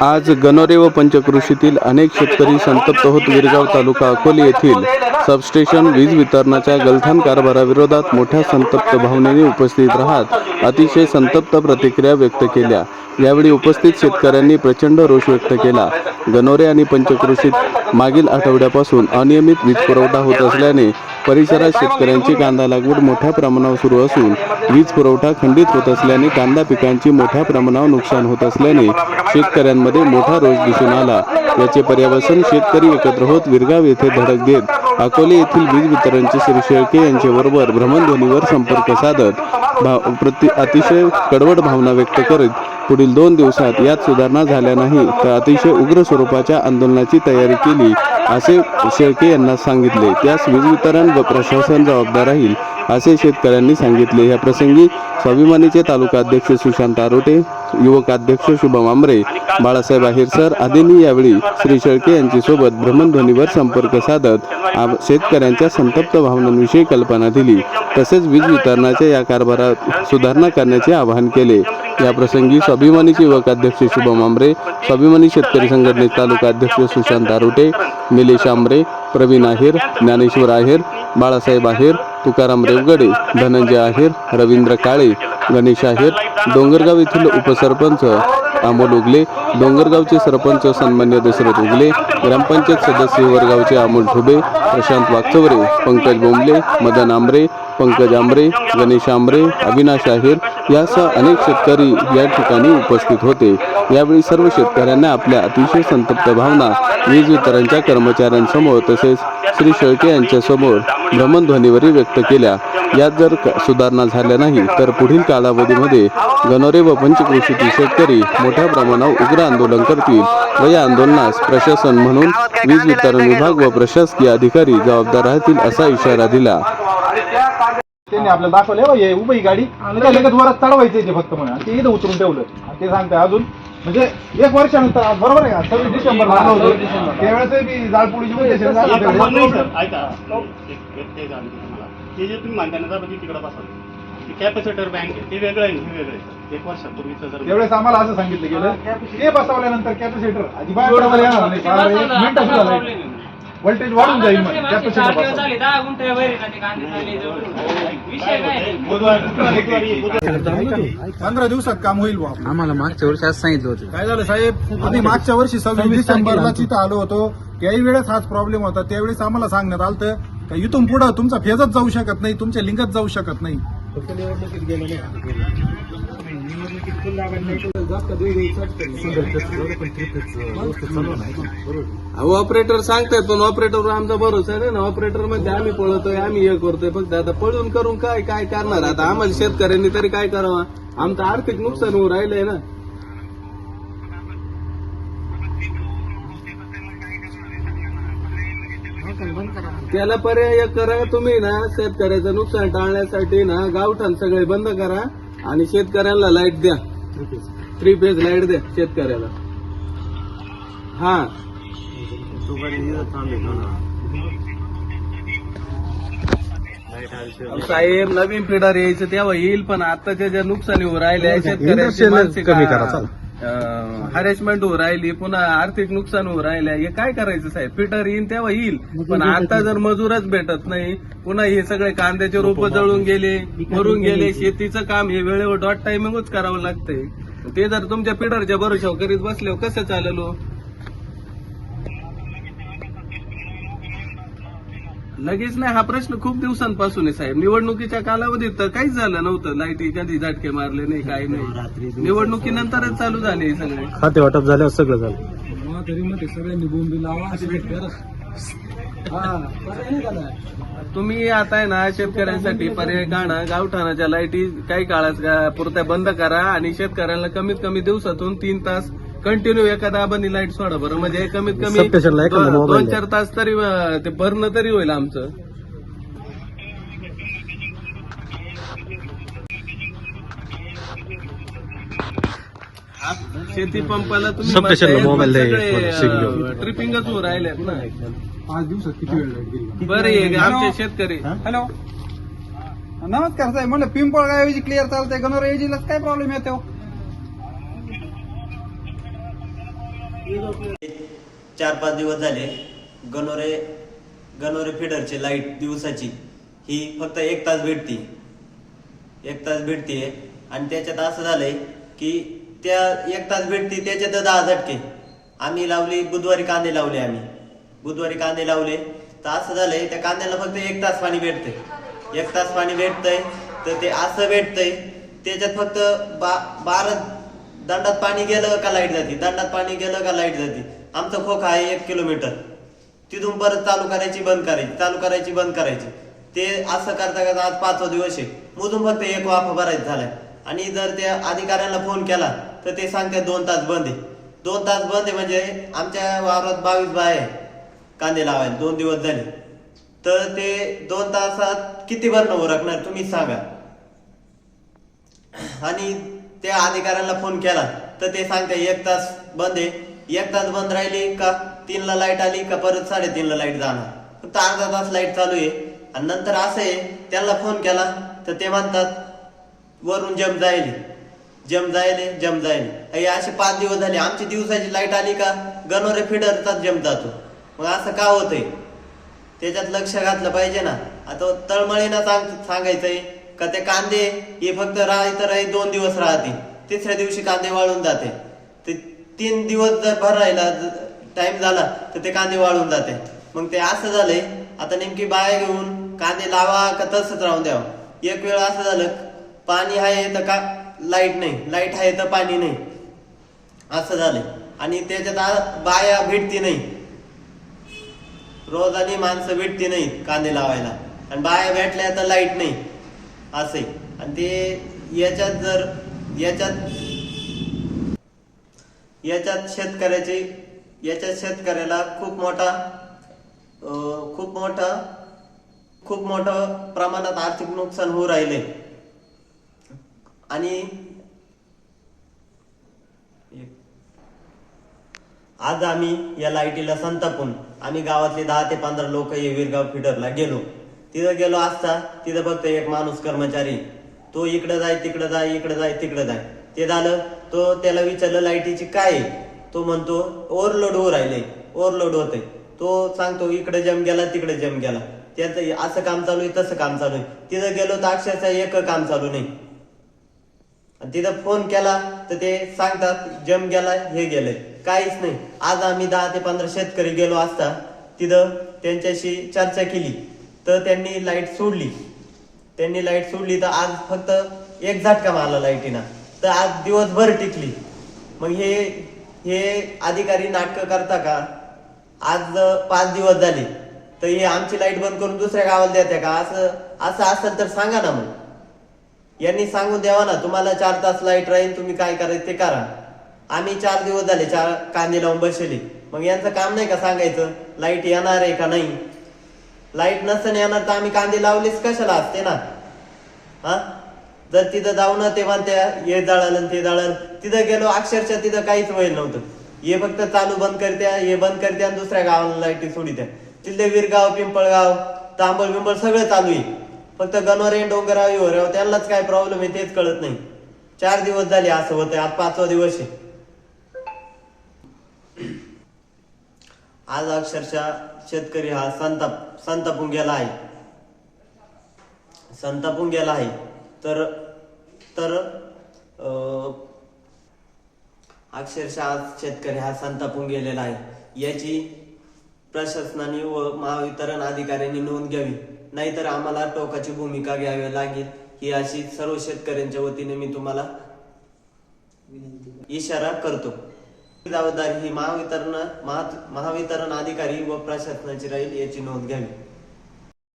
आज गणोरे व पंचकृषीतील अनेक शेतकरी संतप्त होत विरगाव तालुका अकोले येथील सबस्टेशन वीज वितरणाच्या गलथान कारभाराविरोधात मोठ्या संतप्त भावनेने उपस्थित राहत अतिशय संतप्त प्रतिक्रिया व्यक्त केल्या. यावेळी उपस्थित शेतकऱ्यांनी प्रचंड रोष व्यक्त केला. गणोरे आणि पंचक्रोशीत मागील आठवड्यापासून अनियमित वीज पुरवठा होत असल्याने परिसरात शेतकऱ्यांची कांदा लागवड मोठ्या प्रमाणावर सुरू असून वीज पुरवठा खंडित होत असल्याने कांदा पिकांची मोठ्या प्रमाणावर नुकसान होत असल्याने शेतकऱ्यांमध्ये मोठा रोष दिसून आला. याचे पर्यावसन शेतकरी एकत्र होत विरगाव येथे धडक देत अकोले येथील वीज वितरणचे श्री शेळके यांच्याबरोबर भ्रमणध्वनीवर संपर्क साधत भाव प्रति अतिशय कडवट भावना व्यक्त करीत पुढील दोन दिवसात यात सुधारणा झाल्या नाही तर अतिशय उग्र स्वरूपाच्या आंदोलनाची तयारी केली असे शेळके यांना सांगितले. त्यास वीज वितरण व प्रशासन जबाबदार राहील असे शेतकऱ्यांनी सांगितले. या प्रसंगी स्वाभिमानीचे तालुका अध्यक्ष सुशांत आरोटे युवक अध्यक्ष शुभम आमरे बाळासाहेब आहिरसर आदींनी यावेळी श्री शेळके यांच्यासोबत भ्रमणध्वनीवर संपर्क साधत शेतकऱ्यांच्या संतप्त भावनांविषयी कल्पना दिली. तसेच वीज वितरणाच्या या कारभारात सुधारणा करण्याचे आवाहन केले. याप्रसंगी स्वाभिमानी युवक अध्यक्ष शुभम आमरे स्वाभिमानी शेतकरी संघटनेचे तालुका अध्यक्ष सुशांत दारुटे निलेश आमरे प्रवीण आहेर ज्ञानेश्वर आहेर बाळासाहेब आहेर तुकाराम रेवगडे धनंजय आहेर रवींद्र काळे गणेश आहेर डोंगरगाव येथील उपसरपंच अमोल उगले डोंगरगावचे सरपंच सन्मान्य दशरथ उगले ग्रामपंचायत सदस्य वरगावचे अमोल ठुबे प्रशांत वागचौरे पंकज बोंबले मदन आंबरे पंकज आंबरे गणेश आंबरे अविनाश आहेर यासह अनेक शेतकरी या ठिकाणी उपस्थित होते. यावेळी सर्व शेतकऱ्यांना आपल्या अतिशय संतप्त भावना वीज वितरणच्या कर्मचाऱ्यांसमोर तसेच श्री शेळके यांच्यासमोर भ्रमणध्वनीवरील व्यक्त केल्या. यात जर सुधारणा झाल्या नाही तर पुढील कालावधीमध्ये गणोरे व पंचकृषीतील शेतकरी मोठ्या प्रमाणावर उग्र आंदोलन करतील व या आंदोलनास प्रशासन म्हणून वीज वितरण विभाग व प्रशासकीय अधिकारी जबाबदार राहतील असा इशारा दिला. त्यांनी आपल्याला दाखवलं "हे बघ, हे उभी गाडी लगेच वरात चढवायचं फक्त म्हणा. ते इथं उतरून ठेवलं. आणि ते सांगताय अजून म्हणजे एक वर्षानंतर आज बरोबर आहे का? सव्वीस डिसेंबर त्यावेळेस बी जाळपोळीची ते जे तुम्ही मानताना त्याबद्दल तिकडे बसा. ते कॅपॅसिटर बँक आहे ते वेगळं आहे हे वेगळं आहे. एक वर्षापूर्वीचं जर त्यावेळेस आम्हाला असं सांगितलं गेलं ते बसवल्यानंतर कॅपॅसिटर अजिबात बरोबर येणार नाही. फार एक मिनिटं सुद्धा नाही व्होल्टेज वाढून जाईल मग कॅपॅसिटर बसवलं. विषय काय. बुधवारी बुधवारी बुधवारी पंधरा दिवसात काम होईल बुवा आपलं. आम्हाला मागच्या वर्षी असं सांगितलं होतं. काय झालं साहेब? आम्ही मागच्या वर्षी सव्वीस डिसेंबरला तिथं आलो होतो. त्याही वेळेस हाच प्रॉब्लेम होता. त्यावेळेस आम्हाला सांगण्यात आलं का? इथून पुढं तुमचा फेजच जाऊ शकत नाही तुमच्या लिंकच जाऊ शकत नाही. अहो ऑपरेटर सांगतायत पण ऑपरेटरवर आमचा भरोसा नाही ना. ऑपरेटरमध्ये आम्ही पळतोय आम्ही हे करतोय. फक्त आता पळून करून काय काय करणार? आता आम्हाला शेतकऱ्यांनी तरी काय करावं? आमचं आर्थिक नुकसान होऊ राहिलंय ना. त्याला पर्याय करा तुम्ही ना. शेतकऱ्याचं नुकसान टाळण्यासाठी ना गावठाण सगळे बंद करा आणि शेतकऱ्यांना लाइट द्या. थ्री फेज लाइट द्या शेतकऱ्याला. हा. साहेब नवीन पिढार यायचं तेव्हा येईल पण आताच्या ज्या नुकसानी होऊ राहिल्या शेतकऱ्यांची मानसिक हॅरेसमेंट होऊ राहिली पुन्हा आर्थिक नुकसान होऊ राहिल्या हे काय करायचं साहेब? पिटर येईल तेव्हा येईल. पण आता जर मजूरच भेटत नाही पुन्हा हे सगळे कांद्याचे रोप जळून गेले मरून गेले शेतीचं काम हे वेळेवर डॉट टायमिंगच करावं लागतंय. ते जर तुमच्या पिढरच्या भरोशावर करीत बसल्यावर कसं चालेल हो? लगेच नाही हा प्रश्न खूप दिवसांपासून आहे साहेब. निवडणुकीच्या कालावधीत तर काहीच झालं नव्हतं. लाईटी कधी झटके मारले नाही काही नाही. निवडणुकीनंतरच चालू झाले हे सगळे. खाते वाटप झाल्यावर सगळं झालं. तुम्ही आता आहे ना शेतकऱ्यांसाठी पर्याय काढा. गावठाणाच्या लाईटी काही काळात पुरत्या बंद करा आणि शेतकऱ्यांना कमीत कमी दिवसातून तीन तास कंटिन्यू एका दाबानी लाइट सोडा बरं. म्हणजे कमीत कमी सबस्टेशनला दोन मोबाईल दोन चार तास तरी अं, ते भरणं तरी होईल आमचं. शेती पंपाला तुम्ही सबस्टेशनला मोबाईल द्या, सगळे, थोडं सिग्नल. अं, ट्रिपिंगच होऊ राहिल्यात ना. पाच दिवसात किती वेळ लागेल? बरं आहे आमचे शेतकरी. हॅलो? नमस्कार साहेब म्हणलं पिंपळगाव ऐवजी क्लिअर चालतंय गणोर ऐवजीला काय प्रॉब्लेम येतो? चार पाच दिवस झाले गणोरे गणोरे फिडरची लाइट दिवसाची. ही फक्त एक तास भेटती. एक तास भेटते. आणि त्याच्यात असं झालंय की त्या एक तास भेटते त्याच्यात दहा झटके. आम्ही लावली बुधवारी कांदे लावले आम्ही. बुधवारी कांदे लावले. तर असं झालंय त्या कांद्याला फक्त एक तास पाणी भेटतंय. एक तास पाणी भेटतंय. तर ते असं भेटतंय त्याच्यात फक्त बा बारा दंडात पाणी गेलं का लाइट जाते? दंडात पाणी गेलं का लाइट जाते? आमचं खोखा आहे एक किलोमीटर. तिथून परत चालू करायची बंद करायची चालू करायची बंद करायची. ते असं करता करता आज पाचवा दिवस आहे. मोजून फक्त एक वाफा भरायचा झालाय. आणि जर त्या अधिकाऱ्यांना फोन केला तर ते सांगते दोन तास बंद आहे. दोन तास बंद आहे म्हणजे आमच्या वावरात बावीस बाय आहे. कांदे लावायला दोन दिवस झाले. तर ते दोन तासात किती भरणं उरकणार तुम्ही सांगा. आणि त्या अधिकाऱ्यांना फोन केला. तर ते सांगते एक तास बंद आहे. एक तास बंद राहिली का? तीनला लाइट आली का? परत साडेतीनला लाइट जाणार. फक्त अर्धा तास लाइट चालू आहे. आणि नंतर असं आहे त्यांना फोन केला. तर ते म्हणतात वरून जम जाईल जम जायले जम जायले. असे पाच दिवस झाले. आमची दिवसाची लाइट आली का? गणोरे फिडरचाच जम जातो. मग असं का होतंय? त्याच्यात लक्ष घातलं पाहिजे ना. आता तळमळीनं सांग सांगायचंय का ते कांदे हे फक्त राही तर राही दोन दिवस राहते. तिसऱ्या दिवशी कांदे वाळून जाते. ते तीन दिवस जर भर राहिला टाइम झाला तर ते कांदे वाळून जाते. मग ते असं झालंय आता नेमकी बाया घेऊन कांदे लावा का तसंच राहून द्यावं? एक वेळ असं झालं पाणी आहे तर का लाइट नाही. लाइट आहे तर पाणी नाही. असं झालंय. आणि त्याच्यात बाया भेटती नाही. रोज आणि माणसं भेटती नाही कांदे लावायला. आणि बाया भेटल्या तर लाइट नाही. असे. आणि ते याच्यात जर याच्यात याच्यात शेतकऱ्याचे याच्यात शेतकऱ्याला खूप मोठा खूप मोठा खूप मोठं प्रमाणात आर्थिक नुकसान होऊ राहिले. आणि आज आम्ही या लाईटीला संतापून आम्ही गावातले दहा ते पंधरा लोक हे विरगाव फिडरला गेलो. तिथं गेलो असता तिथं फक्त एक माणूस कर्मचारी. तो इकडं जाय तिकडं जाय इकडं जाय तिकडं जाय. ते झालं तो त्याला विचारलं लाईटीची काय आहे? तो म्हणतो ओव्हरलोड होऊ राहिले. ओव्हरलोड होते तो सांगतो इकडे जम गेला तिकडे जम गेला. त्याचं असं काम चालू आहे तसं काम चालू आहे. तिथं गेलो तर अक्षरशः एक काम चालू नाही. तिथं फोन केला तर ते सांगतात जम गेला हे गेलंय. काहीच नाही. आज आम्ही दहा ते पंधरा शेतकरी गेलो असता तिथं त्यांच्याशी चर्चा केली. तर त्यांनी लाइट सोडली. त्यांनी लाइट सोडली तर आज फक्त एक झटका मारला लाईटीना. तर आज दिवसभर टिकली. मग हे हे अधिकारी नाटकं करता का? आज पाच दिवस झाले. तर हे आमची लाइट बंद करून दुसऱ्या गावाला देते का? असं असं असेल तर सांगा ना मग. यांनी सांगून द्यावा ना तुम्हाला चार तास लाइट राहील तुम्ही काय करायचं ते करा. आम्ही चार दिवस झाले चार कांदे लावून बसले. मग यांचं काम नाही का सांगायचं? लाइट येणार आहे का नाही? लाइट नसेल येणार तर आम्ही कांदे लावलेच कशाला असते ना? हा? जर तिथं जाऊ ना ते म्हणते हे जळालं आणि ते जळालं तिथं गेलो अक्षरशः तिथं काहीच होईल नव्हतं. हे फक्त चालू बंद करत्या हे बंद करत्या आणि दुसऱ्या गावाला लाईटी सोडित्या. तिथले विरगाव पिंपळगाव तांबळ बिंबळ सगळं चालू आहे. फक्त गणोरे डोंगराव हो त्यांनाच काय प्रॉब्लेम आहे तेच कळत नाही. चार दिवस झाले असं होतंय आज पाचवा दिवस आहे. आज अक्षरशः शेतकरी हा संताप संतापून गेला आहे. संतापून गेला आहे. तर तर अक्षरशः आज शेतकरी हा संतापून गेलेला आहे. याची प्रशासनाने व महावितरण अधिकाऱ्यांनी नोंद घ्यावी. नाहीतर आम्हाला टोकाची भूमिका घ्यावी लागेल. ही अशी सर्व शेतकऱ्यांच्या वतीने मी तुम्हाला इशारा करतो. जबाबदारी ही महावितरण महा- महावितरण अधिकारी व प्रशासनाची राहील याची नोंद घ्यावी.